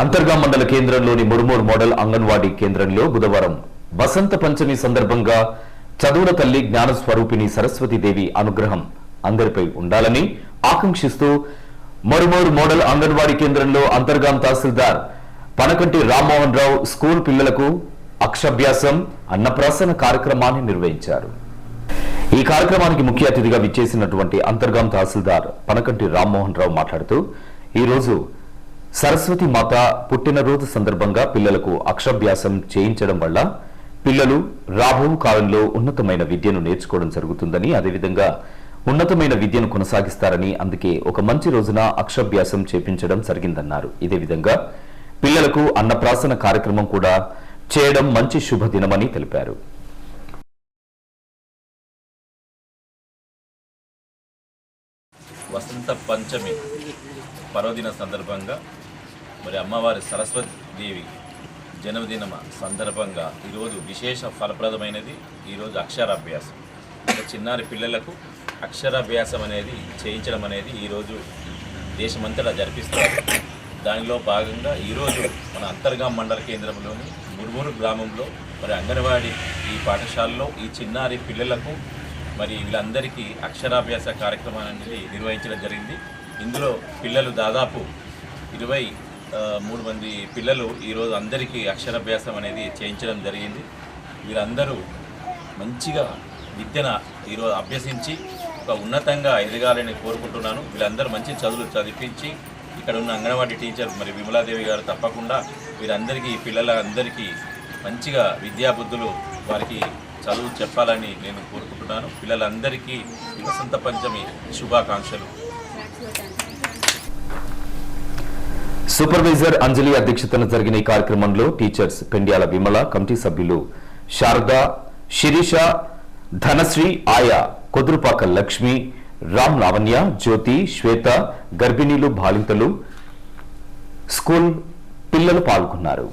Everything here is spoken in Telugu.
అంతర్గా మండల కేంద్రంలోని మురుమూరు మోడల్ అంగన్వాడీ కేంద్రంలో బుధవారం వసంత పంచమి సందర్భంగా చదువుల తల్లి జ్ఞానస్వరూపిణి సరస్వతీదేవి అనుగ్రహం అందరిపై ఉండాలని ఆకాంక్షిస్తూ మరుమూరు మోడల్ అంగన్వాడీ కేంద్రంలో అంతర్గాం తహసీల్దార్ పనకంటి రామ్మోహన్ రావు స్కూల్ పిల్లలకు అక్షభ్యాసం అన్నప్రాసన కార్యక్రమాన్ని నిర్వహించారు. ఈ కార్యక్రమానికి ముఖ్య అతిథిగా విచ్చేసినటువంటి అంతర్గాం తహసీల్దార్ పనకంటి రామ్మోహన్ రావు మాట్లాడుతూ ఈ రోజు సరస్వతి మాత పుట్టినరోజు సందర్భంగా పిల్లలకు అక్షభ్యాసం చేయించడం వల్ల పిల్లలు రాబో కాలంలో ఉన్నతమైన విద్యను నేర్చుకోవడం జరుగుతుందని అదేవిధంగా ఉన్నతమైన విద్యను కొనసాగిస్తారని అందుకే ఒక మంచి రోజున అక్షభ్యాసం చేపించడం జరిగిందన్నారు. ఇదే విధంగా పిల్లలకు అన్నప్రాసన కార్యక్రమం కూడా చేయడం మంచి శుభదినమని తెలిపారు. వసంత పంచమి పర్వదిన సందర్భంగా మరి అమ్మవారి సరస్వతి దేవి జన్మదిన సందర్భంగా ఈరోజు విశేష ఫలప్రదమైనది ఈరోజు అక్షరాభ్యాసం. అంటే చిన్నారి పిల్లలకు అక్షరాభ్యాసం అనేది చేయించడం అనేది ఈరోజు దేశమంతటా జరిపిస్తారు. దానిలో భాగంగా ఈరోజు మన అంతర్గా మండల కేంద్రంలోని మురుమూరు గ్రామంలో మరి అంగన్వాడీ ఈ పాఠశాలలో ఈ చిన్నారి పిల్లలకు మరి వీళ్ళందరికీ అక్షరాభ్యాస కార్యక్రమం అనేది నిర్వహించడం జరిగింది. ఇందులో పిల్లలు దాదాపు ఇరవై మూడు మంది పిల్లలు ఈరోజు అందరికీ అక్షరాభ్యాసం అనేది చేయించడం జరిగింది. వీరందరూ మంచిగా విద్యను ఈరోజు అభ్యసించి ఒక ఉన్నతంగా ఎదగాలని కోరుకుంటున్నాను. వీళ్ళందరూ మంచి చదువులు చదివించి ఇక్కడ ఉన్న అంగన్వాడీ టీచర్ మరి విమలాదేవి గారు తప్పకుండా వీరందరికీ పిల్లలందరికీ మంచిగా విద్యాబుద్ధులు వారికి చదువు చెప్పాలని నేను కోరుకుంటున్నాను. పిల్లలందరికీ వసంత పంచమి శుభాకాంక్షలు. సూపర్వైజర్ అంజలి అధ్యక్షతన జరిగిన ఈ కార్యక్రమంలో టీచర్స్ పెండ్యాల విమల కమిటీ సభ్యులు శారద శిరీష ధనశ్రీ ఆయా కొదురుపాక లక్ష్మి రామ్ లావణ్య జ్యోతి శ్వేత గర్భిణీలు బాలింతలు స్కూల్ పిల్లలు పాల్గొన్నారు.